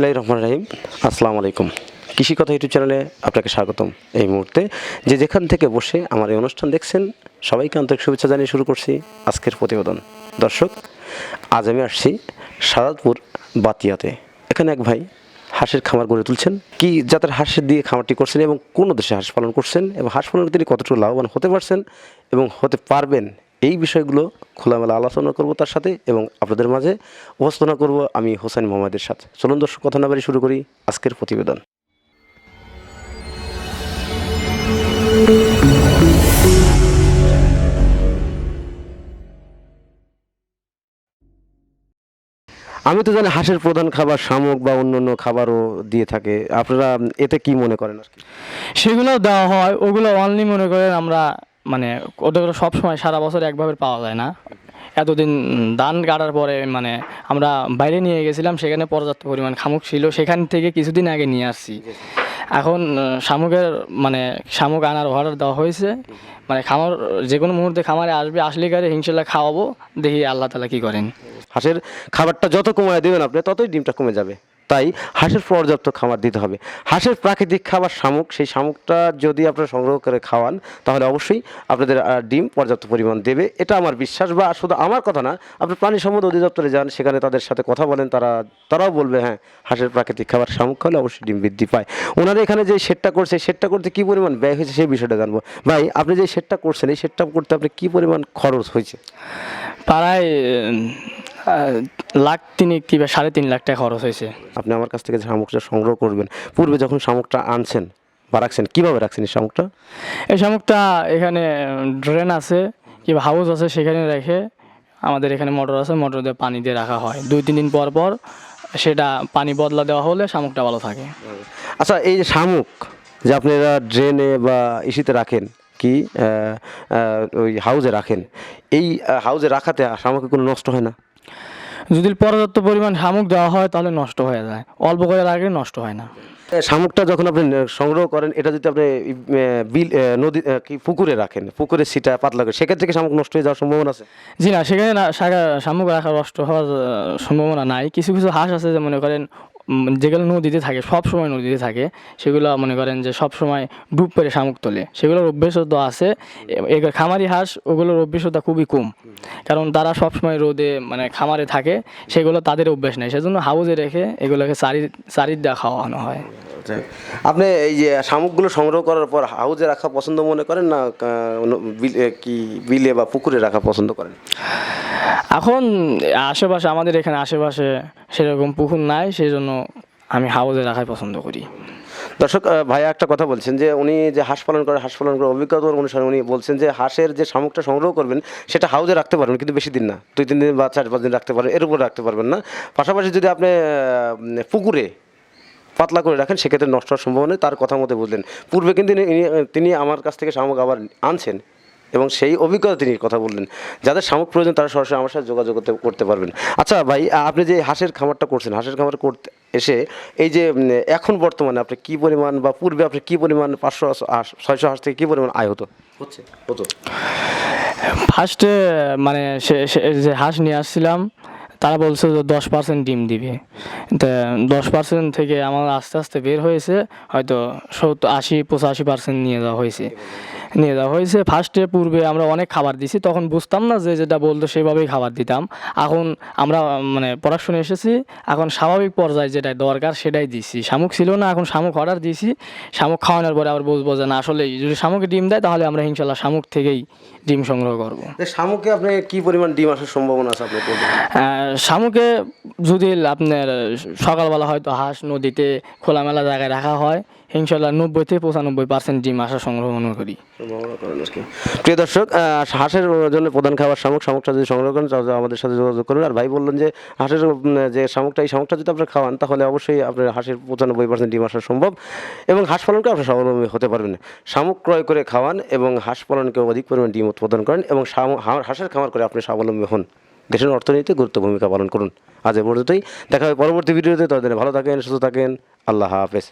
বিসমিল্লাহির রহমান রাহিম। আসসালামু আলাইকুম। কৃষি কথা ইউটিউব চ্যানেলে আপনাকে স্বাগতম এই মুহূর্তে। যে যেখান থেকে বসে আমার এই অনুষ্ঠান দেখছেন, সবাইকে আন্তরিক শুভেচ্ছা জানিয়ে শুরু করছি আজকের প্রতিবেদন। দর্শক, আজ আমি আসছি সাদাতপুর বাতিয়াতে। এখানে এক ভাই হাঁসের খামার গড়ে তুলছেন। কি জাতের হাঁসের দিয়ে খামারটি করছেন এবং কোন দেশে হাঁস পালন করছেন এবং হাঁস পালনে তিনি কতটুকু লাভবান হতে পারছেন এবং হতে পারবেন এই বিষয়গুলো খোলামেলা আলোচনা করব তার সাথে এবং আপনাদের মাঝে উপস্থাপনা করব আমি হোসেন মোহাম্মদের সাথে। চলুন দর্শক, কথা না বাড়ি শুরু করি আজকের প্রতিবেদন। আমি তো জানি হাঁসের প্রধান খাবার শামুক বা অন্য অন্য খাবারও দিয়ে থাকে। আপনারা এতে কি মনে করেন আর কি? সেগুলো দেওয়া হয়, ওগুলো অনলি মনে করেন আমরা মানে ওদের সব সময় সারা বছর একভাবে পাওয়া যায় না। এতদিন ধান কাটার পরে মানে আমরা বাইরে নিয়ে গেছিলাম, সেখানে পর্যাপ্ত পরিমাণ শামুক ছিল, সেখান থেকে কিছুদিন আগে নিয়ে আসছি। এখন শামুকের মানে শামুক আনার অর্ডার দেওয়া হয়েছে। মানে খামার যে কোনো মুহূর্তে খামারে আসবে, আসলে কারে হিংসেলা খাওয়াবো, দেখি আল্লাহ তালা কী করেন। হাঁসের খাবারটা যত কমায় দেবেন আপনি, ততই ডিমটা কমে যাবে। তাই হাঁসের পর্যাপ্ত খাবার দিতে হবে। হাঁসের প্রাকৃতিক খাবার শামুক, সেই শামুকটা যদি আপনারা সংগ্রহ করে খাওয়ান, তাহলে অবশ্যই আপনাদের ডিম পর্যাপ্ত পরিমাণ দেবে। এটা আমার বিশ্বাস বা শুধু আমার কথা না, আপনি প্রাণী সম্পদ অধিদপ্তরে যান, সেখানে তাদের সাথে কথা বলেন, তারা, তারাও বলবে হ্যাঁ হাঁসের প্রাকৃতিক খাবার শামুক খাওয়ালে অবশ্যই ডিম বৃদ্ধি পায়। ওনারা এখানে যে শেডটা করছে শেডটা করতে কী পরিমাণ ব্যয় হয়েছে সেই বিষয়টা জানব। ভাই, আপনি যে শেডটা করছেন, এই শেডটা করতে আপনি কী পরিমাণ খরচ হয়েছে? প্রায় লাখ তিনেক কিংবা সাড়ে তিন লাখ টাকা খরচ হয়েছে। আপনি আমার কাছ থেকে যে শামুকটা সংগ্রহ করবেন পূর্বে যখন শামুকটা আনছেন বা রাখছেন কীভাবে রাখছেন এই শামুকটা? এই শামুকটা এখানে ড্রেন আছে কিংবা হাউস আছে সেখানে রেখে আমাদের এখানে মোটর আছে মোটর দিয়ে পানি দিয়ে রাখা হয়। দুই তিন দিন পর পর সেটা পানি বদলা দেওয়া হলে শামুকটা ভালো থাকে। আচ্ছা এই যে শামুক যে আপনারা ড্রেনে বা ইসিতে রাখেন কি ওই হাউজে রাখেন এই হাউজে রাখাতে শামুকে কোনো নষ্ট হয় না? যদি পর্যাপ্ত পরিমাণ শামুক দেওয়া হয় তাহলে নষ্ট হয়ে যায়। অল্প করে আগে নষ্ট হয় না। শামুকটা যখন আপনি সংগ্রহ করেন এটা যদি আপনি বিল নদী কি পুকুরে রাখেন পুকুরে সিটা পাতলা করে সেক্ষেত্রে কি শামুক নষ্ট হয়ে যাওয়ার সম্ভাবনা আছে? জি না সেখানে শামুক রাখা নষ্ট হওয়ার সম্ভাবনা নাই। কিছু কিছু হাঁস আছে যে মনে করেন যেগুলো নদীতে থাকে, সব সময় নদীতে থাকে, সেগুলো মনে করেন যে সব সময় ডুব পেরে শামুক তোলে। সেগুলোর অভ্যেসতা আছে খামারি হাঁস, ওগুলোর অভ্যেসতা খুবই কম। কারণ তারা সব সময় রোদে মানে খামারে থাকে, সেগুলো তাদের অভ্যেস নেই। সেজন্য হাউজে রেখে এগুলোকে চারি চারিদিকে খাওয়ানো হয়। আপনি এই যে শামুকগুলো সংগ্রহ করার পর হাউজে রাখা পছন্দ মনে করেন না কি বিলে বা পুকুরে রাখা পছন্দ করেন? এখন আশেপাশে, আমাদের এখানে আশেপাশে সেরকম পুকুর নাই সেই জন্য আমি হাউজে রাখাই পছন্দ করি। দর্শক ভাইয়া একটা কথা বলছেন যে, উনি যে হাঁস পালন করে হাঁস পালন করে অভিজ্ঞতা অনুসারে উনি বলছেন যে, হাঁসের যে শামুকটা সংগ্রহ করবেন, সেটা হাউজে রাখতে পারবেন, কিন্তু বেশি দিন না। দুই, তিন দিন বা চার, পাঁচ দিন রাখতে পারবেন, এর উপরে রাখতে পারবেন না। পাশাপাশি যদি আপনি পুকুরে পাতলা করে রাখেন, সেক্ষেত্রে নষ্ট হওয়ার সম্ভাবনা তার কথা মতো বুঝলেন পূর্বে কিন্তু তিনি আমার কাছ থেকে শামুক আবার আনছেন। এবং সেই অভিজ্ঞতা তিনি কথা বললেন। যাদের শামুক প্রয়োজন তারা সরাসরি আমার সাথে যোগাযোগ করতে করতে পারবেন। আচ্ছা ভাই আপনি যে হাঁসের খামারটা করছেন হাঁসের খামার করতে এসে এই যে এখন বর্তমানে আপনি কি পরিমাণ বা পূর্বে আপনি কি পরিমাণ পাঁচশো হাঁস ছয়শো হাঁস থেকে কি পরিমাণ আয় হতো? হচ্ছে হতো। ফার্স্টে মানে সে সে- যে হাঁস নিয়ে আসছিলাম তারা বলছে যে দশ পার্সেন্ট ডিম দিবে। তা দশ পার্সেন্ট থেকে আমার আস্তে আস্তে বের হয়েছে হয়তো সত্তর আশি পঁচাশি পার্সেন্ট নিয়ে যাওয়া হয়েছে। নিয়ে যাওয়া হয়েছে। ফার্স্টে পূর্বে আমরা অনেক খাবার দিছি তখন বুঝতাম না যে যেটা বলতো সেভাবেই খাবার দিতাম। এখন আমরা মানে পড়াশুনে এসেছি এখন স্বাভাবিক পর্যায়ে যেটা দরকার সেটাই দিছি। শামুক ছিল না এখন শামুক অর্ডার দিয়েছি শামুক খাওয়ানোর পরে আবার বুঝব যে না আসলে যদি শামুকে ডিম দেয় তাহলে আমরা ইনশাল্লাহ শামুক থেকেই ডিম সংগ্রহ করব। শামুকে আপনি কি পরিমাণ ডিম আসার সম্ভাবনা আছে আপনি বলবেন আহ, শামুকে যদি আপনার সকালবেলা হয়তো হাঁস নদীতে খোলামেলা জায়গায় রাখা হয় ইনশাল্লাহ নব্বই থেকে পঁচানব্বই পার্সেন্ট ডিম আসার সংগ্রহ মনে করি। প্রিয় দর্শক হাঁসের জন্য প্রধান খাবার শামুক, শামুকটা যদি সংগ্রহ করেন, তাহলে আমাদের সাথে যোগাযোগ করুন। আর ভাই বললেন যে, হাঁসের যে শামুকটা, এই শামুকটা যদি আপনার খাওয়ান, তাহলে অবশ্যই আপনার হাঁসের পঁচানব্বই পার্সেন্ট ডিম আসা সম্ভব এবং হাঁস পালনকে আপনি স্বাবলম্বী হতে পারবেন। শামুক ক্রয় করে খাওয়ান এবং হাঁস পালনকে অধিক পরিমাণ ডিম উৎপাদন করেন এবং হাঁসের খামার করে আপনি স্বাবলম্বী হন। দেশের অর্থনীতিতে গুরুত্ব ভূমিকা পালন করুন। আজ এ পর্যন্তই। দেখা হবে পরবর্তী ভিডিওতে। তাদের ভালো থাকেন, সুস্থ থাকেন। আল্লাহ হাফেজ।